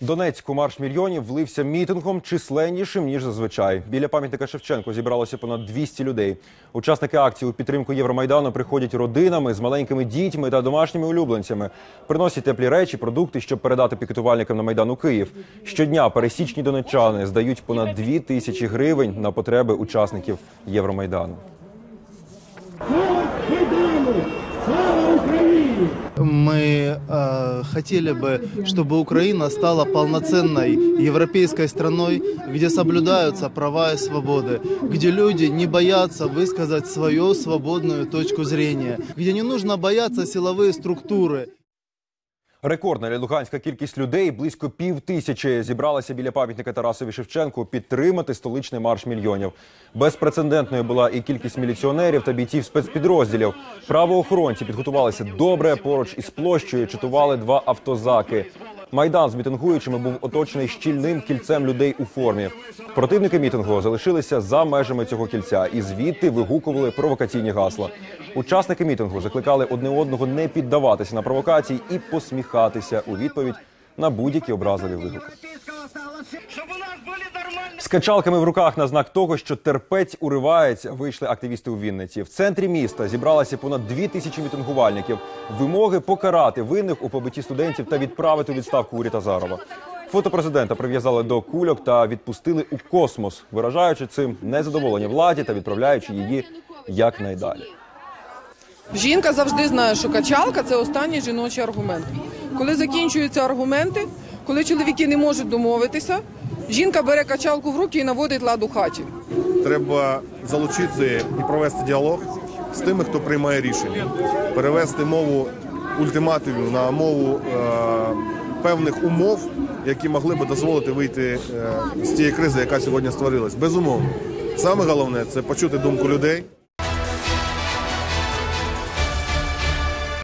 Донецьку марш мільйонів влився мітингом численнішим ніж зазвичай. Біля пам'ятника Шевченко зібралося понад 200 людей. Учасники акції у підтримку Євромайдану приходять родинами з маленькими дітьми та домашніми улюбленцями. Приносять теплі речі, продукти, щоб передати пікетувальникам на майдан Київ. Щодня пересічні донеччани здають понад 2 тисячі гривень на потреби учасників Євромайдану. Мы э, хотели бы, чтобы Украина стала полноценной европейской страной, где соблюдаются права и свободы, где люди не боятся высказать свою свободную точку зрения, где не нужно бояться силовые структуры. Рекордна Луганська кількість людей близько пів тисячі зібралася біля пам'ятника Тарасові Шевченку підтримати столичний марш мільйонів. Безпрецедентною була і кількість міліціонерів та бійців спецпідрозділів. Правоохоронці підготувалися добре. Поруч із площею читували два автозаки. Майдан з мітингуючими був оточений щільним кільцем людей у формі. Противники мітингу залишилися за межами цього кільця і звідти вигукували провокаційні гасла. Учасники мітингу закликали одне одного не піддаватися на провокації і посміхатися у відповідь на будь-які образливі вигуки. Щоб у нас були нормальні З качалками в руках на знак того, що терпець уривається, вийшли активісти у Вінниці. В центрі міста зібралося понад дві тисячі мітингувальників. Вимоги покарати винних у побитті студентів та відправити у відставку уряд Азарова. Фото президента прив'язали до кульок та відпустили у космос, виражаючи цим незадоволення владі та відправляючи її якнайдалі. Жінка завжди знає, що качалка це останній жіночий аргумент. Коли закінчуються аргументи, коли чоловіки не можуть домовитися, жінка бере качалку в руки і наводить лад у хаті. Треба залучити і провести діалог з тими, хто приймає рішення, перевести мову ультиматумів на мову е, певних умов, які могли би дозволити вийти е, з тієї кризи, яка сьогодні створилась. Безумовно, саме головне це почути думку людей.